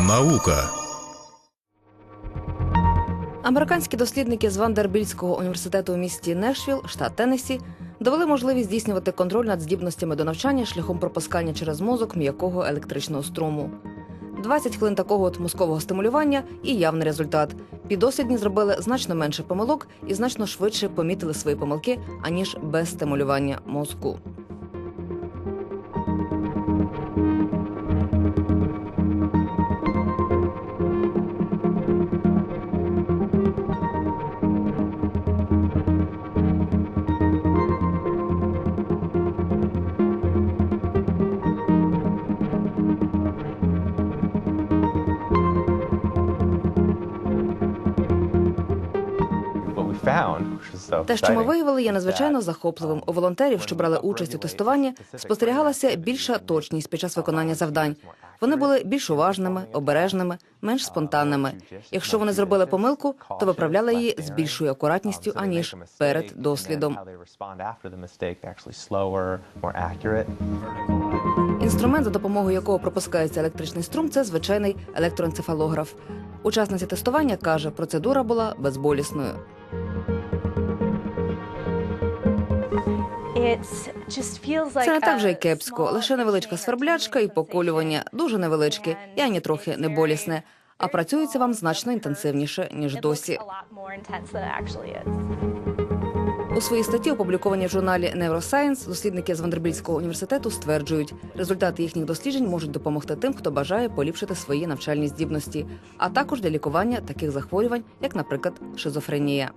Наука Американські дослідники з Вандербільського університету у місті Нешвіл, штат Теннессі, довели можливість здійснювати контроль над здібностями до навчання шляхом пропускання через мозок м'якого електричного струму. 20 хвилин такого от мозкового стимулювання і явний результат. Підослідні зробили значно менше помилок і значно швидше помітили свої помилки, аніж без стимулювання мозку. Те, що ми виявили, є надзвичайно захопливим. У волонтерів, що брали участь у тестуванні, спостерігалася більша точність під час виконання завдань. Вони були більш уважними, обережними, менш спонтанними. Якщо вони зробили помилку, то виправляли її з більшою акуратністю аніж перед дослідом. Інструмент, за допомогою якого пропускається електричний струм, це звичайний електроенцефалограф. Учасниця тестування каже, процедура була безболісною. Це не так вже й кепсько, лише невеличка сверблячка і поколювання, дуже невеличке, і ані трохи не болісне. А працюється вам значно інтенсивніше ніж досі. У своїй статті, опублікованій в журналі Neuroscience, дослідники з Вандербільського університету стверджують, результати їхніх досліджень можуть допомогти тим, хто бажає поліпшити свої навчальні здібності, а також для лікування таких захворювань, як, наприклад, шизофренія.